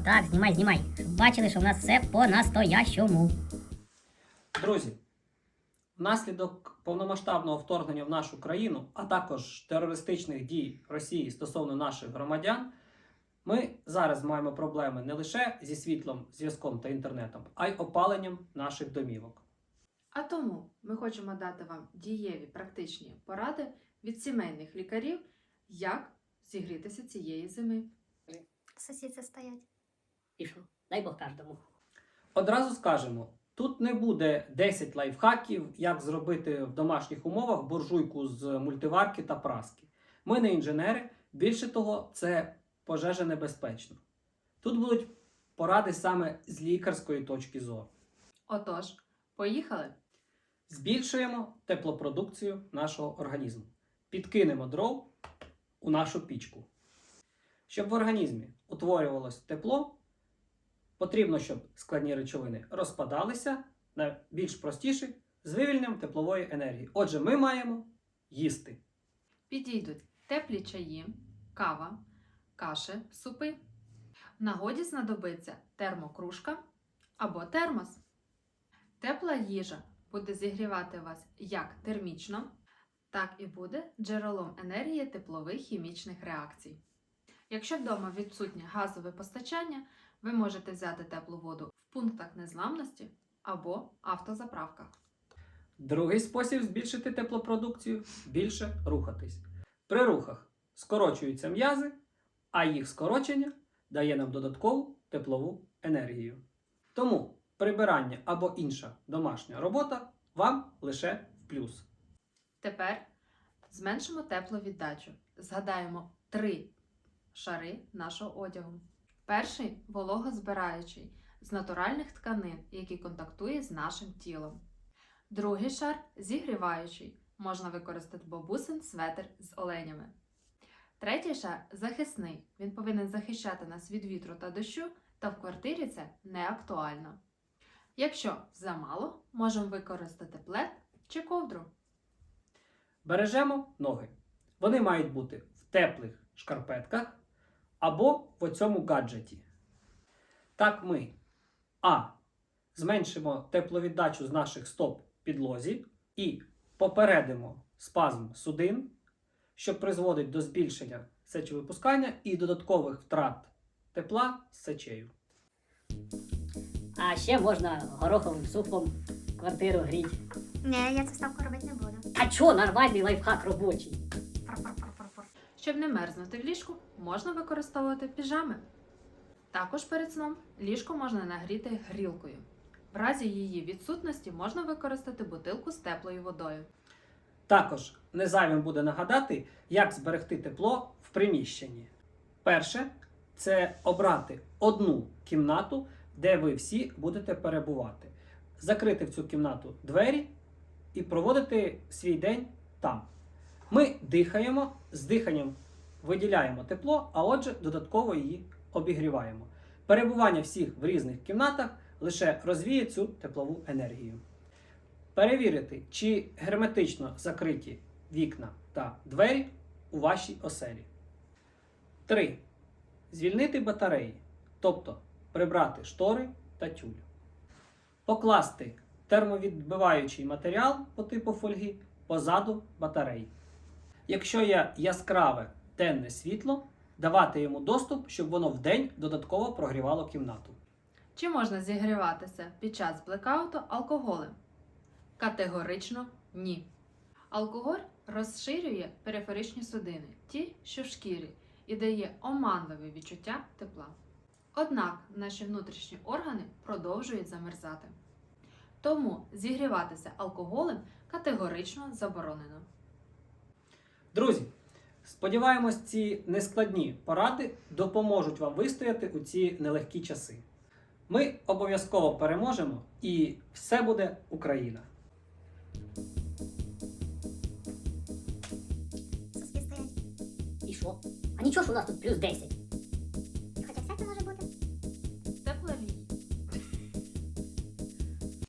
Отак, знімай, знімай. Бачили, що в нас все по-настоящому. Друзі, внаслідок повномасштабного вторгнення в нашу країну, а також терористичних дій Росії стосовно наших громадян, ми зараз маємо проблеми не лише зі світлом, зв'язком та інтернетом, а й опаленням наших домівок. А тому ми хочемо дати вам дієві практичні поради від сімейних лікарів, як зігрітися цієї зими. Сусідці стоять. І що? Дай Бог кожному. Одразу скажемо: тут не буде 10 лайфхаків, як зробити в домашніх умовах буржуйку з мультиварки та праски. Ми не інженери, більше того, це пожежа небезпечно. Тут будуть поради саме з лікарської точки зору. Отож, поїхали! Збільшуємо теплопродукцію нашого організму. Підкинемо дров у нашу пічку. Щоб в організмі утворювалось тепло, потрібно, щоб складні речовини розпадалися на більш простіші з вивільненням теплової енергії. Отже, ми маємо їсти. Підійдуть теплі чаї, кава, каші, супи. В нагоді знадобиться термокружка або термос. Тепла їжа буде зігрівати вас як термічно, так і буде джерелом енергії теплових хімічних реакцій. Якщо вдома відсутнє газове постачання, ви можете взяти теплу воду в пунктах незламності або автозаправках. Другий спосіб збільшити теплопродукцію більше рухатись. При рухах скорочуються м'язи, а їх скорочення дає нам додаткову теплову енергію. Тому прибирання або інша домашня робота вам лише в плюс. Тепер зменшимо тепловіддачу. Згадаємо три шари нашого одягу. Перший вологозбираючий з натуральних тканин, який контактує з нашим тілом. Другий шар зігріваючий. Можна використати бабусин светр з оленями. Третій шар захисний. Він повинен захищати нас від вітру та дощу, та в квартирі це не актуально. Якщо замало, можемо використати плед чи ковдру. Бережемо ноги. Вони мають бути в теплих шкарпетках або в оцьому гаджеті. Так ми А. Зменшимо тепловіддачу з наших стоп підлозі і попередимо спазм судин, що призводить до збільшення сечовипускання і додаткових втрат тепла з сечею. А ще можна гороховим супом квартиру гріть. Ні, я цю ставку робити не буду. А чо нормальний лайфхак робочий? Пр-пр-пр-пр-пр. Щоб не мерзнути в ліжку, можна використовувати піжами. Також перед сном ліжко можна нагріти грілкою. В разі її відсутності можна використати бутилку з теплою водою. Також незайвим буде нагадати, як зберегти тепло в приміщенні. Перше це обрати одну кімнату, де ви всі будете перебувати. Закрити в цю кімнату двері і проводити свій день там. Ми дихаємо, з диханням виділяємо тепло, а отже, додатково її обігріваємо. Перебування всіх в різних кімнатах лише розвіє цю теплову енергію. Перевірити, чи герметично закриті вікна та двері у вашій оселі. 3. Звільнити батареї, тобто прибрати штори та тюль. Покласти термовідбиваючий матеріал по типу фольги позаду батарей. Якщо є яскраве денне світло, давати йому доступ, щоб воно вдень додатково прогрівало кімнату. Чи можна зігріватися під час блекауту алкоголем? Категорично ні. Алкоголь розширює периферичні судини, ті, що в шкірі, і дає оманливе відчуття тепла. Однак наші внутрішні органи продовжують замерзати. Тому зігріватися алкоголем категорично заборонено. Друзі, сподіваємось, ці нескладні поради допоможуть вам вистояти у ці нелегкі часи. Ми обов'язково переможемо і все буде Україна! І що? А нічого, ж у нас тут плюс 10.